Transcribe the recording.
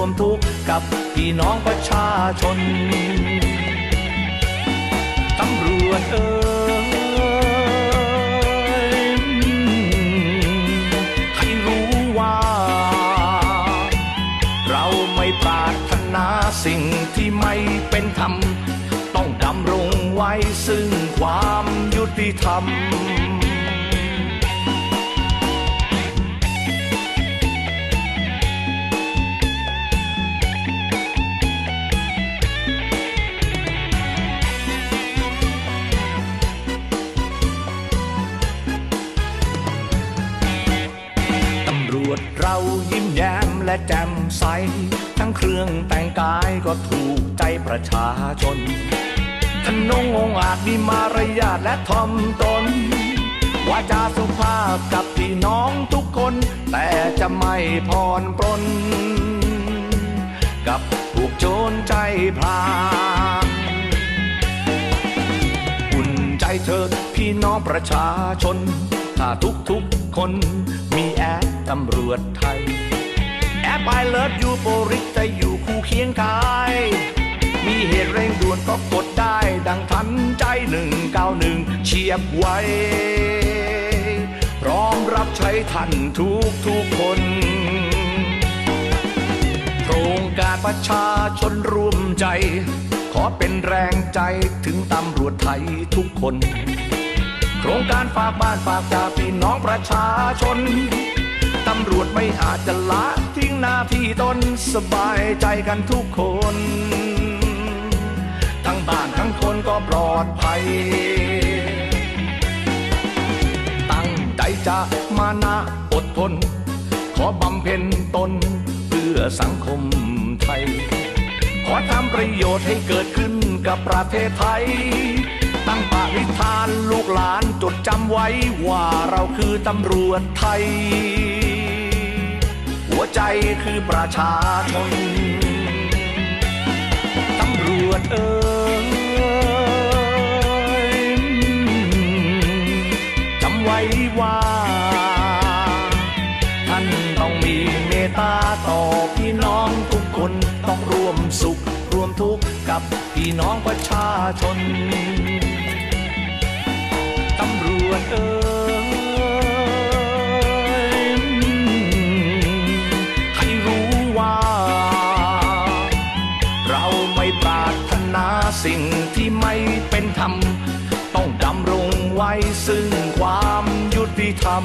วมทุกข์กับพี่น้องประชาชน ตำรวจเอ่ยให้รู้ว่า เราไม่ปรารถนาสิ่งที่ไม่เป็นธรรม ต้องดำรงไว้ซึ่งความยุติธรรม เรายิ้มแย้มและแจ่มใส ทั้งเครื่องแต่งกายก็ถูกใจประชาชนทนงองอาจมีมารยาทและทอมตนวาจาสุภาพกับพี่น้องทุกคน แต่จะไม่พรปรนกับพวกโจรใจพลางอุ่นใจเถิดพี่น้องประชาชน ถ้าทุกๆคนมี ตำรวจไทย แอปไอเลิฟยูโปริสจะอยู่คู่เคียงกาย มีเหตุเร่งด่วนก็กดได้ ดังทันใจหนึ่งเก้าหนึ่งเฉียบไวพร้อมรับใช้ท่านทุกทุกคนโครงการประชาชนร่วมใจ ขอเป็นแรงใจถึงตำรวจไทยทุกคนโครงการฝากบ้านฝากตาพี่น้องประชาชน ตำรวจไม่อาจจะละทิ้งหน้าที่ตนสบายใจกันทุกคน ทั้งบ้านทั้งคนก็ปลอดภัย ตั้งใจจะมานะอดทน ขอบำเพ็ญตนเพื่อสังคมไทย ขอทำประโยชน์ให้เกิดขึ้นกับประเทศไทย ตั้งปณิธานลูกหลานจดจำไว้ว่าเราคือตำรวจไทย หัวใจคือประชาชน ตำรวจเอ่ยจำไว้ว่า ท่านต้องมีเมตตาต่อพี่น้องทุกคนต้องร่วมสุข ร่วมทุกข์กับพี่น้องประชาชน ตำรวจเอ่ย สิ่งที่ไม่เป็นธรรม ต้องดำรงไว้ซึ่งความยุติธรรม